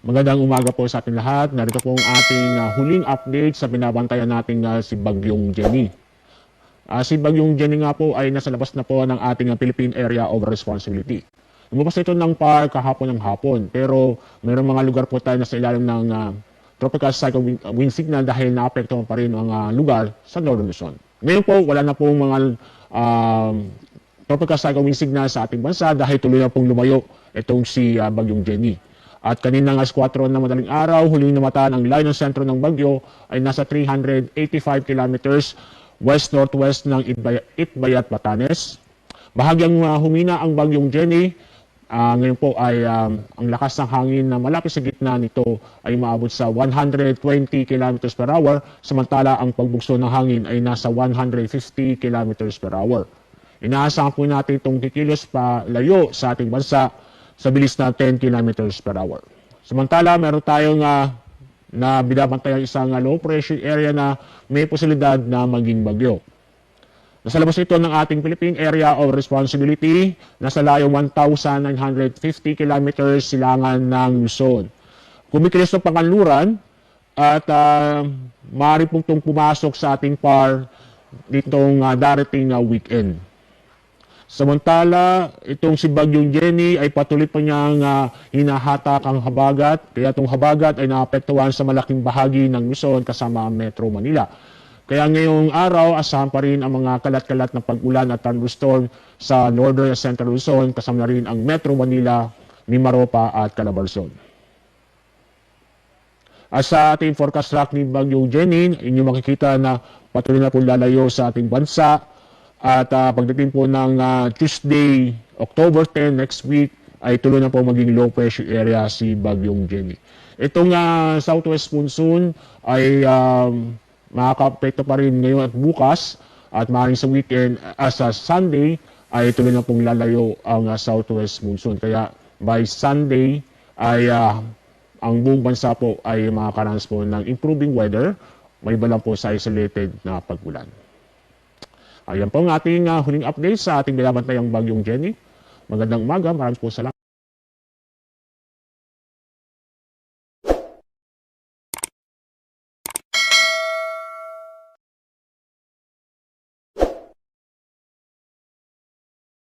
Magandang umaga po sa ating lahat. Narito po ang ating ah, huling update sa binabantayan nating ah, si Bagyong Jenny. Ah, si Bagyong Jenny nga po ay nasa labas na po ng ating ah, Philippine Area of Responsibility. Lumabas ito ng PAR kahapon ng hapon, pero mayroong mga lugar po tayo na sa ilalim ng ah, tropical cyclone wind, signal dahil naapektuhan pa rin ang ah, lugar sa Northern Luzon. Ngayon po, wala na pong mga um, tropical cyclone wind signal sa ating bansa dahil tuloy na pong lumayo itong si ah, Bagyong Jenny. At kanina nga 4 na madaling araw, huling namataan ang line ng sentro ng bagyo ay nasa 385 kilometers west-northwest ng Itbay- Itbayat, Batanes. Bahagyang uh, humina ang bagyong Jenny. Ah, ngayon po ay um, ang lakas ng hangin na malapit sa gitna nito ay maabot sa 120 kilometers per hour, samantala ang pagbugso ng hangin ay nasa 150 kilometers per hour. Inaasahan po natin itong kikilos pa layo sa ating bansa sa bilis na 10 kilometers per hour. Samantala, meron tayong uh, na binabantayan isang uh, low pressure area na may posibilidad na maging bagyo. Nasa labas ito ng ating Philippine Area of Responsibility, nasa layo 1,950 kilometers silangan ng Luzon. Kumikilos ng panganluran at uh, maaari pong pumasok sa ating par ditong uh, darating na weekend. Samantala, itong si Bagyong Jenny ay patuloy pa niyang ah, hinahatak ang habagat. Kaya itong habagat ay naapektuhan sa malaking bahagi ng Luzon kasama ang Metro Manila. Kaya ngayong araw, asahan pa rin ang mga kalat-kalat na pag-ulan at thunderstorm sa Northern at Central Luzon kasama na rin ang Metro Manila, Mimaropa at Calabarzon. At sa ating forecast track ni Bagyong Jenny, inyo makikita na patuloy na po lalayo sa ating bansa. At ah, pagdating po ng ah, Tuesday, October 10 next week, ay tuloy na po maging low pressure area si Bagyong Jenny. Itong ah, southwest monsoon ay um, makaka-apekto pa rin ngayon at bukas at maaaring sa weekend, as sa Sunday, ay tuloy na pong lalayo ang ah, southwest monsoon. Kaya by Sunday ay ah, ang buong bansa po ay makakaranas po ng improving weather, may iba lang po sa isolated na pagulan. Ayan po ang ating ah, huling update sa ating binabantayang bagyong Jenny. Magandang umaga, maraming po salamat.